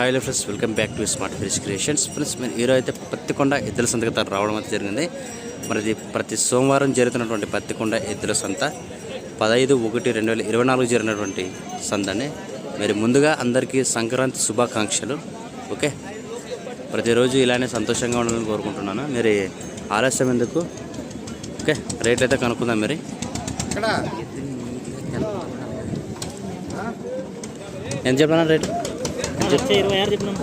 Hi friends welcome back to smart fish creations friends మీరు ఈరోజు అయితే పత్తికొండ ఎద్దుల సంతకి తా- రావడం అయితే జరిగింది. మరి ప్రతి సోమవారం జరుగుతున్నటువంటి పత్తికొండ ఎద్దుల సంత పదహైదు ఒకటి రెండు వేల ఇరవై నాలుగు జరిగినటువంటి సంతని. మరి ముందుగా అందరికీ సంక్రాంతి శుభాకాంక్షలు. ఓకే? ప్రతిరోజు ఇలానే సంతోషంగా ఉండాలని కోరుకుంటున్నాను. మరి ఆలస్యం ఎందుకు? ఓకే? రేట్లు అయితే కనుక్కుందాం మరి. ఎంత చెప్పినా రేటు?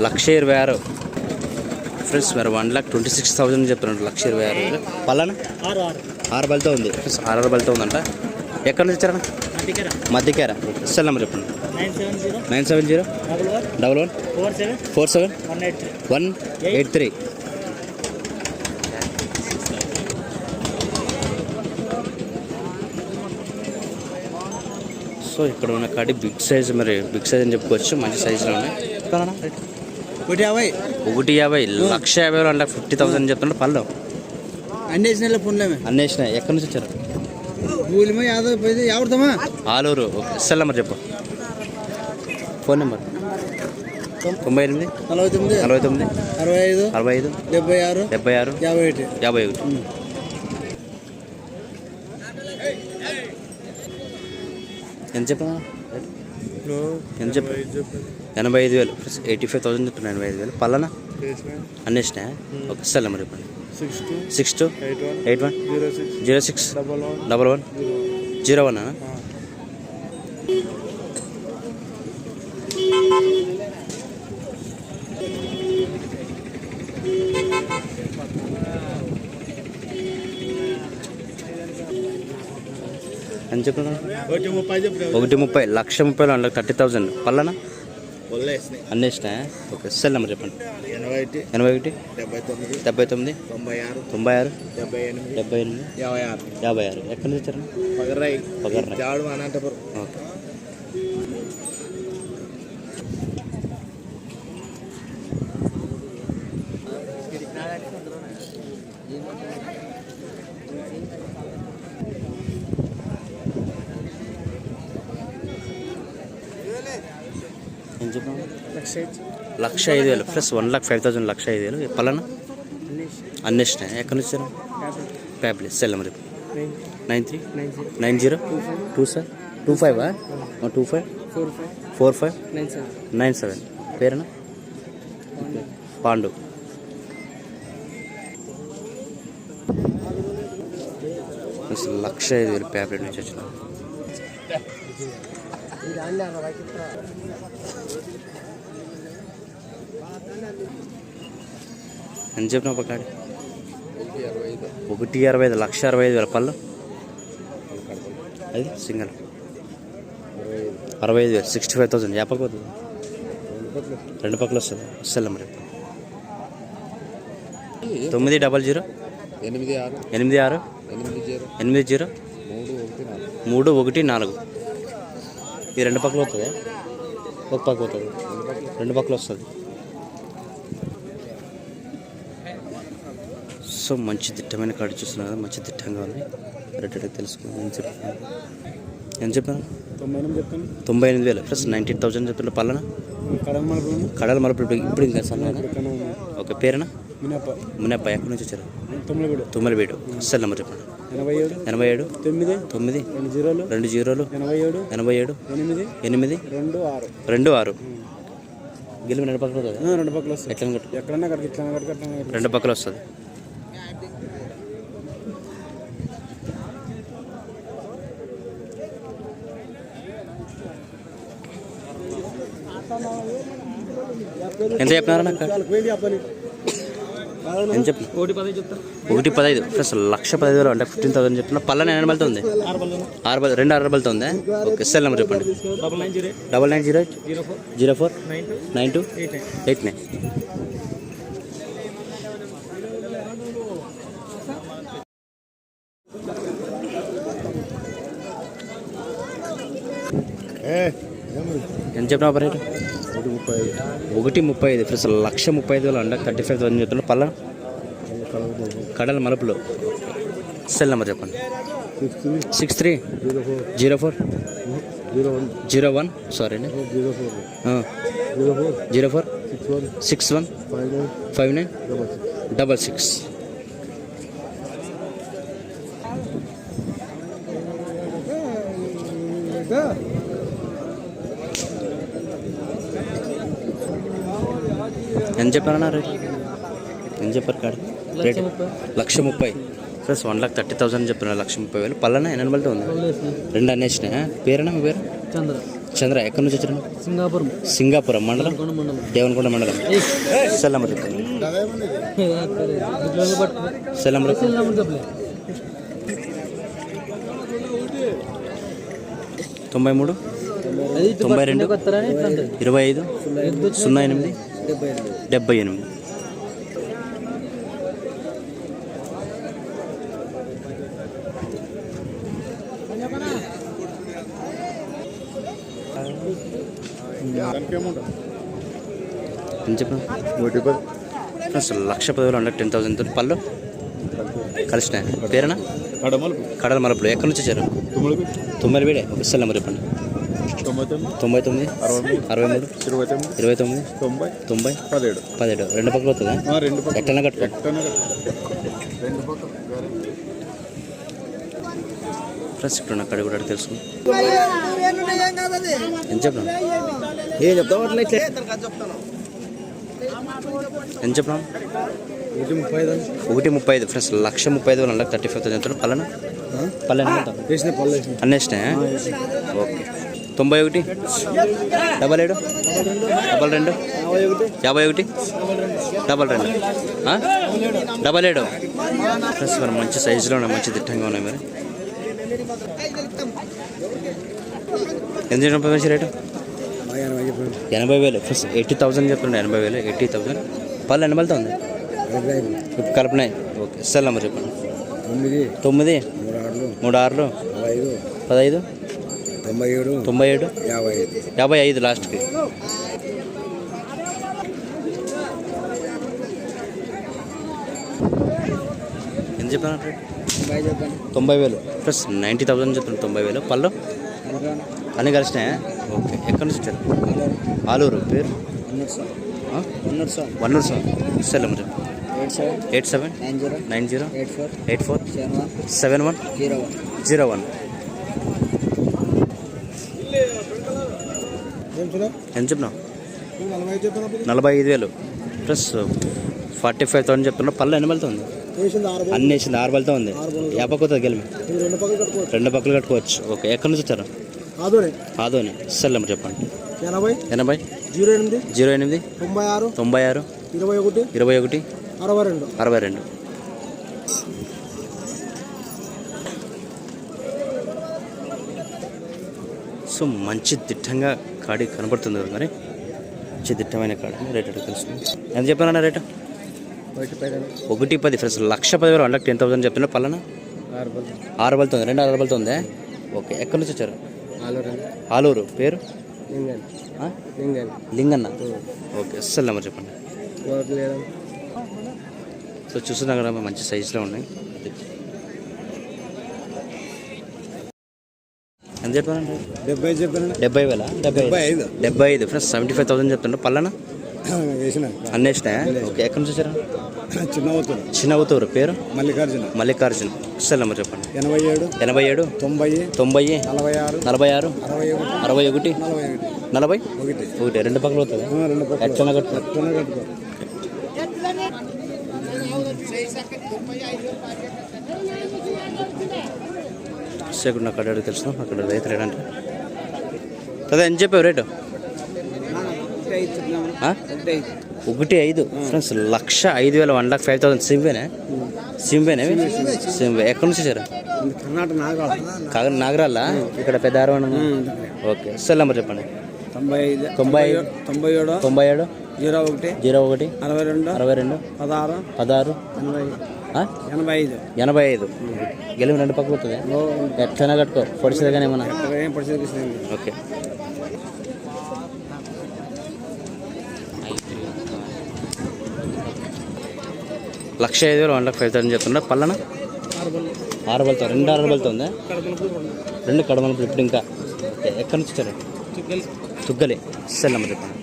లక్ష ఇరవై ఆరు. ఫ్రెండ్స్ మరి one lakh twenty six thousand చెప్తున్నాడు లక్ష ఇరవై ఆరు. పలానా ఆరు బలితో ఉంది. ఫ్రెండ్స్ ఆరు ఆరు బలితో ఉందంట. ఎక్కడ నుంచి వచ్చారా దగ్గర మధ్యకేర. సెల్ నెంబర్ చెప్పండి. Nine seven zero. Double one. Double one. Four seven. Four seven. One eight three one eight three so ఇక్కడ ఉన్న కాడి బిగ్ సైజ్ మరి బిగ్ సైజ్ అని చెప్పుకోవచ్చు మంచి సైజులో ఉన్నాయి? ఒకటి యాభై. ఒకటి యాభై లక్ష యాభై వేలు అంటే ఫిఫ్టీ థౌసండ్ చెప్తుంటే పళ్ళు అన్ని వేసిన ఫోన్లేమే. అన్నీ వేసినాయి ఎక్కడి నుంచి వచ్చారు? కూలిమో యాదవ్ పోయింది ఎవరిదమ్మా ఆలూరు సెల్ నెంబర్ చెప్పు. Phone number. తొంభై ఎనిమిది నలభై తొమ్మిది నలభై తొమ్మిది అరవై ఐదు అరవై ఐదు డెబ్బై ఆరు డెబ్బై ఆరు యాభై ఒకటి. యాభై ఒకటి. ఎంత చెప్పా ఎంత చెప్పా? ఎనభై ఐదు వేలు. ఎయిటీ ఫైవ్ థౌసండ్ చెప్తున్నా ఎనభై ఐదు వేలు. పల్లనా అన్నీ ఇచ్చినాయా ఓకే సెల్ నెంబర్ చెప్పండి. Six two eight one zero six zero six double one double one zero one చెప్పిన ఒకటి ముప్పై లక్ష ముప్పై అంటే థర్టీ థౌజండ్ పల్లనా? వదిలేసినాయి అన్నీ ఇచ్చినాయా ఓకే సెల్ నెంబర్ చెప్పండి. ఎనభై ఒకటి డెబ్బై తొమ్మిది తొంభై ఆరు తొంభై ఆరు డెబ్బై ఎనిమిది యాభై ఆరు. యాభై ఆరు. ఎక్కడి నుంచి వచ్చారు పగర్రాయి. పగర్రాయి. జాడు అనంతపురం. ఓకే ఏం చెప్పాము లక్ష ఐదు వేలు plus one lakh five thousand లక్ష ఐదు వేలు. పలానా ఇచ్చినాయి ఎక్కడి నుంచి వచ్చారు? ప్యాబ్లెట్ cell number nine three. Nine zero. Two sir two five? Two five? Four five. Nine seven. Nine seven. పేరేనా? Pandu. అసలు లక్ష ఐదు వేలు ప్యాబ్లెట్ నుంచి వచ్చిన ఎంత చెప్పిన ఒక కాడి ఒకటి అరవై ఐదు లక్ష అరవై ఐదు వేల పళ్ళు. అది సింగల్. అరవై ఐదు వేలు సిక్స్టీ ఫైవ్ థౌసండ్ యాపకి పోతుంది. రెండు పక్కలు వస్తుంది. వస్తుంది మరి తొమ్మిది డబల్ జీరో. ఎనిమిది ఆరు. ఎనిమిది ఆరు. ఎనిమిది జీరో. ఎనిమిది జీరో. మూడు ఒకటి నాలుగు. మూడు ఒకటి నాలుగు. ఈ రెండు పక్కలు వస్తుంది ఒక పక్క పోతుంది. రెండు పక్కలు వస్తుంది. సో మంచి దిట్టమైన కాడి చూస్తున్నారు. కదా మంచి దిట్టంగా ఉంది. రేట్ ఏం చెప్పాను ఏం చెప్పాను తొంభై ఎనిమిది చెప్పాను తొంభై ఎనిమిది వేలు. ప్లస్ నైన్టీన్ థౌసండ్ చెప్తున్న పల్లన? కడల మరపు ఇప్పుడు ఇంకా సన్న ఓకే పేరేనా? మినప్ప. ఎక్కడి నుంచి వచ్చారు? తొమ్మిది తుమ్మలబీడు సెల్ నెంబర్ చెప్పండి. ఎనభై ఏడు. తొమ్మిది. తొమ్మిది. రెండు జీరోలు. రెండు జీరోలు. ఎనభై ఏడు. ఎనభై ఏడు. ఎనిమిది. ఎనిమిది. రెండు ఆరు. రెండు ఆరు. గిల్లి రెండు పక్కలు వస్తుంది రెండు పక్కలు వస్తాయి ఎట్లా. రెండు పక్కలు వస్తుంది. ఎంత చెప్పినారా ఎంత చెప్పి ఒకటి పదహైదు ప్లస్ లక్ష పదహైదు వేలు అంటే ఫిఫ్టీన్ థౌసండ్ చెప్పిన పల్లె ఎన్ని బలతో ఉంది? ఆరు బల రెండు ఆరు బలతో ఉందా? ఓకే సెల్ నెంబర్ చెప్పండి. Double nine zero zero eight. Zero four. Zero four. Nine two. Nine two. Eight nine. ఎంత చెప్పిన రేటు ఒకటి ముప్పై ఐదు. ఒకటి ముప్పై ఐదు. ప్లస్ లక్ష ముప్పై ఐదు వేలు అంటే. థర్టీ ఫైవ్ థౌసండ్ చెప్తున్నా. పల్ల కడల మలుపులు. సెల్ నెంబర్ చెప్పండి. Six three. Zero four. Zero one. Zero one. Sorry అండి. Zero four. ఆ, zero four. Zero four. Six one. Five nine. Double six double six ఎంత చెప్పారన్నా రేట్ ఎంత చెప్పారు కాడు? రేట్? లక్ష ముప్పై. Plus one lakh thirty thousand చెప్తున్నారు లక్ష ముప్పై వేలు. పల్లెన? ఎన్ని నెంబర్తో ఉంది? రెండు అన్నేసినా పేరేనా మీ పేరు? చంద్ర. చంద్ర ఎక్కడి నుంచి వచ్చారు? సింగాపురం. సింగాపురం మండలం? దేవనకొండ మండలం. సెల్ నెంబర్ చెప్పండి. సెల్ నెంబర్ చెప్పండి. తొంభై మూడు? తొంభై రెండు? ఇరవై ఐదు? సున్నా ఎనిమిది? డెబ్బై ఎనిమిది. అసలు లక్ష పదివేలు అంటే టెన్ థౌసండ్ పళ్ళు. కలిసిన పేరేనా? కడల మలప్పుడు ఎక్కడి నుంచి వచ్చారు? వేడే ఒక సెల్ నెంబర్ చెప్పండి. తొంభై తొమ్మిది అరవై మూడు అరవై మూడు ఇరవై తొమ్మిది ఇరవై తొమ్మిది తొంభై తొంభై పదిహేడు. పదిహేడు. రెండు పక్కలు అవుతుందా ఆ, రెండు ఎట్టనే కట్టు. రెండు పక్కల. ఫ్రెండ్స్ ఇక్కడ అక్కడ కూడా తెలుసు ఎంత చెప్పినా ఏం చెప్తావు? అట్లా ఇట్లా. ఎంత చెప్పినా ఒకటి ముప్పై ఐదు. ఒకటి ముప్పై ఐదు. ఫ్రెండ్స్ లక్ష ముప్పై ఐదు వన్ థర్టీ ఫైవ్ థౌసండ్ చెప్తాను పల్లెన పల్లెన వేసిన వేసిన. అన్నేసినా? ఓకే. తొంభై ఒకటి? డబల్ ఏడు? డబల్ రెండు? యాభై ఒకటి? డబల్ రెండు? డబల్ ఏడు? ఫ్రెండ్స్ మరి మంచి సైజులో ఉన్నాయి మంచి దిట్టంగా ఉన్నాయి మరి. ఎంత చెప్పిన మంచి రేటు ఎనభై చెప్పండి వేలు. ఫస్ట్ ఎయిటీ థౌసండ్ చెప్తుండే ఎనభై వేలు ఎయిటీ థౌసండ్ పళ్ళు ఎనభైతో ఉంది డెబ్బై ఐదు ఇప్పుడు కలుపునాయి. ఓకే. సెల్ నెంబర్ చెప్పండి. తొమ్మిది. తొమ్మిది? మూడు ఆరులు. పదహైదు? తొంభై ఏడు తొంభై ఏడు? యాభై ఐదు. యాభై ఐదు లాస్ట్కి. ఎంత చెప్పాను రేట్ తొంభై వేలు. ప్లస్ నైంటీ థౌసండ్ చెప్తాను తొంభై వేలు. పళ్ళు? అన్నీ కలిసినాయా? ఓకే. ఎక్కడి నుంచి వచ్చారు? ఆలూరు. పేరు? వన్నూరు సార్. నెంబర్ చెప్పండి eight seven. Eight seven? Nine zero. Nine zero. Eight four. Eight four. Seven one. Seven one? Zero one. Zero one. ఎంత చెప్పినావు నలభై ఐదు వేలు. ప్లస్ ఫార్టీ ఫైవ్ థౌసండ్ చెప్తున్నా పళ్ళు ఎన్ని ఆరు అన్ని వేసింది ఆరు బలతో ఉంది. యాపకొతుంది గెలిమి రెండు పక్కలు కట్టుకోవచ్చు. రెండు పక్కలు కట్టుకోవచ్చు. ఓకే. ఎక్కడి నుంచి వచ్చారు? ఆదోని. సెల్ నెంబర్ చెప్పండి. ఎనభై. ఎనభై? జీరో ఎనిమిది. జీరో ఎనిమిది? తొంభై ఆరు. తొంభై ఆరు? ఇరవై ఒకటి. ఇరవై ఒకటి? అరవై రెండు. అరవై రెండు. సో మంచి దిట్టంగా కాడి కనబడుతుంది కదా మరి? మంచి దిట్టమైన కాడి. రేట్ అడిగి తెలుసు ఎంత చెప్పానన్నా రేటు? ఒకటి పది ఫ్రెండ్స్ లక్ష పదివేలు వన్ లాక్ టెన్ థౌసండ్ చెప్తున్నా పల్లన ఆరు పళ్ళు ఆరు బలతో ఉంది రెండు ఆరు బలతో ఉందే ఓకే ఎక్కడి నుంచి వచ్చారు? ఆలూరు. ఆలూరు పేరు లింగన్న. ఓకే సెల్ నెంబర్ చెప్పండి. సో చూస్తున్నా కదా మంచి సైజులో ఉన్నాయి. ఎంత చెప్పారండి? డెబ్బై చెప్పాను డెబ్బై వేల? డెబ్బై ఐదు. డెబ్బై ఐదు. ఫ్రెండ్స్ సెవెంటీ ఫైవ్ థౌసండ్ చెప్తుండే పల్లన వేసిన. అన్నేసినాయా ఓకే ఎక్కడి నుంచి వచ్చారు? చిన్న అవుతుంది చిన్న అవుతారు పేరు? మల్లికార్జున. మల్లికార్జున. సెల్ నెంబర్ చెప్పండి. ఎనభై ఏడు. ఎనభై ఏడు? తొంభై తొంభై నలభై ఆరు. నలభై ఆరు? అరవై ఒకటి. అరవై ఒకటి? నలభై ఒకటి. నలభై? ఒకటి. ఒకటి. రెండు పక్కలు అవుతుంది ఆ, రెండు పక్కల ఎట్లా కట్టుకో. సెకండ్ అక్కడ అడిగి తెలుసు అక్కడ రైతు లేడంటే కదా ఎంత చెప్పావు రేటు? ఒకటి ఐదు. ఫ్రెండ్స్ లక్ష ఐదు వేల వన్ లాక్ ఫైవ్ థౌసండ్ సింబేనే సింబేనే సింబే ఎక్కడి నుంచి కర్ణాటక నాగాల కాగా నాగరాల ఇక్కడ పెద్ద అరవణ ఓకే. సెల్ నెంబర్ చెప్పండి. తొంభై ఐదు తొంభై తొంభై ఏడు తొంభై ఏడు జీరో ఒకటి జీరో ఒకటి అరవై రెండు అరవై రెండు పదహారు పదహారు ఎనభై? ఎనభై ఐదు. ఎనభై ఐదు. గెలిమి రెండు పక్కలు అవుతుంది ఎట్లైనా కట్టుకో. పొడిచేది కానీ ఏమన్నా ఓకే. లక్ష ఐదు వేలు వన్ లాక్ ఫైవ్ థౌసండ్ చెప్తున్నా పల్లన? ఆరు బలతో రెండు ఆరు బలతో ఉందా? రెండు కడమలు ఇప్పుడు ఇంకా. ఓకే ఎక్కడి నుంచి వచ్చారు? తుగ్గలి. సెల్ నెంబర్ చెప్పండి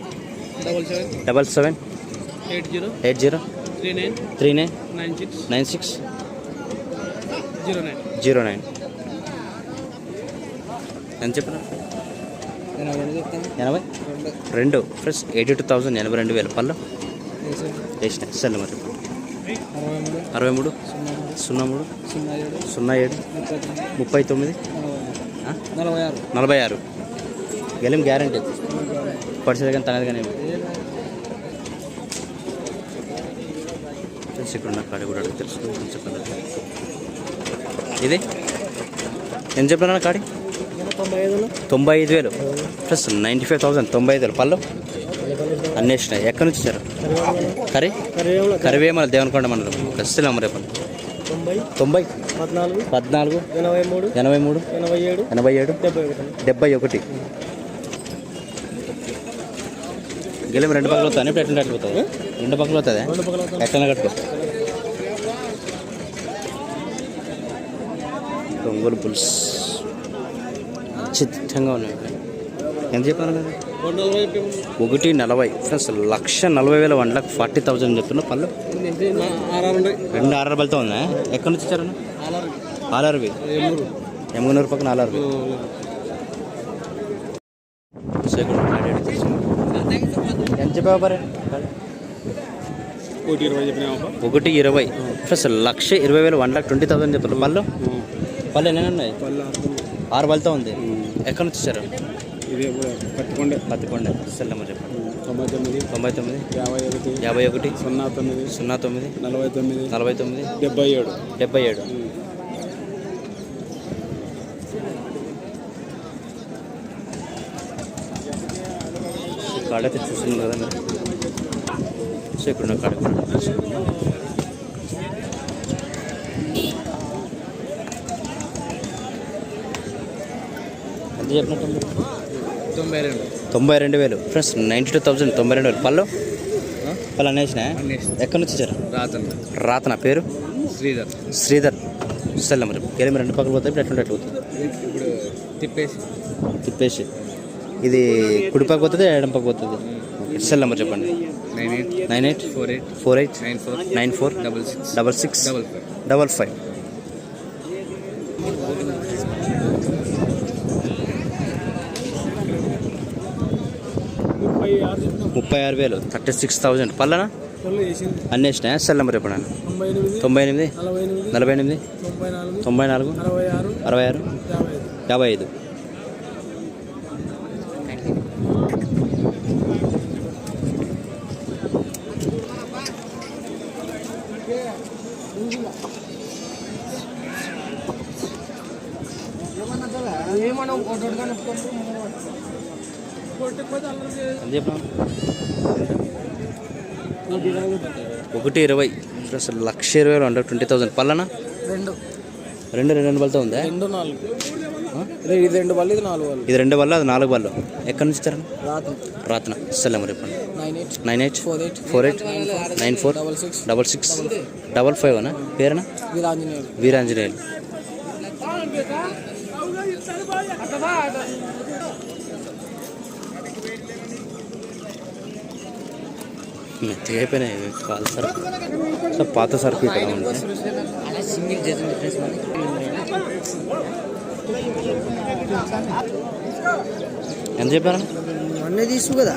double seven. Double seven? Eight zero. Eight zero? Three nine three nine nine six nine six zero nine zero nine ఎంత చెప్పిన ఎనభై? రెండు. ప్లస్ ఎయిటీ టూ థౌసండ్ ఎనభై రెండు వేల. పళ్ళు? వేసిన. సెల్ నెంబర్ చెప్పండి అరవై మూడు? సున్నా మూడు? సున్నా ఏడు? ముప్పై తొమ్మిది? నలభై ఆరు. గెలిం గ్యారంటీ. పడిసేది కానీ తనది కానీ. ఫ్రెండ్స్ ఇక్కడ ఉన్న కాడి కూడా అడిగి తెలుసుకుని చెప్పండి. ఇది? ఎంత చెప్పాను కాడి? తొంభై ఐదు వేలు. ప్లస్ నైంటీ ఫైవ్ థౌసండ్ తొంభై ఐదు వేలు. పళ్ళు? అన్వేషణ ఎక్కడి నుంచి సార్ కరీ కరివేమల దేవనకొండ మండలం. ప్రస్తుతం అమరేపల్లి తొంభై? పద్నాలుగు. పద్నాలుగు ఎనభై మూడు. ఎనభై మూడు ఎనభై ఏడు. ఎనభై ఏడు డెబ్బై ఒకటి. డెబ్బై రెండు పక్కలు వస్తాను ఎట్లా కట్టుకుతుంది రెండు పక్కలు వస్తుంది రెండు ఎట్లా కట్టుకో. ఒంగోలు పులుస్ చిత్తంగా ఉన్నాయి. ఎంత చెప్పాను కదా ఒకటి నలభై. ఫ్రెండ్స్ లక్ష నలభై వేల వన్ లాక్ ఫార్టీ థౌసండ్ చెప్తున్నా. పళ్ళు? రెండు ఆరు బలతో ఉందా? ఎక్కడి నుంచి వచ్చారన్న ఆరు ఆర్ఆర్బి ఎమ్మూరు ఎమ్గనూరు పక్కన ఆర్ఆర్బి ఎంత చెప్పావు మరి? ఒకటి ఇరవై ప్లస్ లక్ష ఇరవై వేలు వన్ లాక్ ట్వంటీ థౌసండ్ చెప్తారు పళ్ళు? పళ్ళు ఎన్ని ఉన్నాయి? ఆరు బలతో ఉంది. ఎక్కడి నుంచి వచ్చారు? ఇది పట్టుకోండి పత్తికొండ. సెల్లమ్మ చెప్పండి. తొంభై తొమ్మిది. తొంభై తొమ్మిది? యాభై ఒకటి. యాభై ఒకటి? సున్నా తొమ్మిది. సున్నా తొమ్మిది? నలభై తొమ్మిది. నలభై తొమ్మిది? డెబ్బై ఏడు. డెబ్బై ఏడు. కాడ అయితే చూస్తున్నాం కదా మీరు? సో ఇక్కడ కాడ కూడా చూస్తున్నాం. ఎంత చెప్పినట్టు తొంభై రెండు. తొంభై రెండు వేలు. ఫ్రెండ్స్ నైంటీ టూ థౌసండ్ తొంభై రెండు వేలు. పళ్ళు? పళ్ళు అనేసిన ఎక్కడి నుంచి వచ్చారు? రాతన్ రాతన పేరు? శ్రీధర్. శ్రీధర్. సెల్ మరి గెలిమి రెండు పక్కలు పోతాయి ఇప్పుడు ఎట్లా పోతుంది ఇప్పుడు తిప్పేసి. తిప్పేసి. ఇది కుడి పక్క పోతుంది ఎడం పక్క పోతుంది. సెల్ నెంబర్ చెప్పండి. Nine eight. Nine eight? Four eight. Four eight? Nine four. Nine four? Double six. Double six. Double five. ముప్పై ఆరు వేలు. Thirty six thousand. పల్లనా అన్నీ వేసినాయా? సెల్ నెంబర్ చెప్పండి తొంభై ఎనిమిది నలభై ఎనిమిది తొంభై నాలుగు అరవై ఆరు యాభై ఐదు. చెప్పినావు? ఒకటి ఇరవై. అసలు లక్ష ఇరవై వేలు అంటే ట్వంటీ థౌసండ్. పల్లనా రెండు. రెండు రెండు రెండు బలతో ఉందా? రెండు నాలుగు. ఇది రెండు వాళ్ళు ఇది నాలుగు వాళ్ళు ఇది రెండు బల్ల అది నాలుగు బళ్ళు. ఎక్కడి నుంచి రాత్రి. రాత్న సెల్ నెంబర్ చెప్పండి. Nine eight. Four eight. Four eight? Nine four. Double six. Double six. Double five అనా? పేరునా? వీరాంజనేయులు. వీరాంజనేయులు. మెత్తగా అయిపోయినాయి. కాదు సార్ సార్ పాత సరుకు ఇక్కడ ఉంది. ఎంత చెప్పారా? అన్నీ తీసు కదా.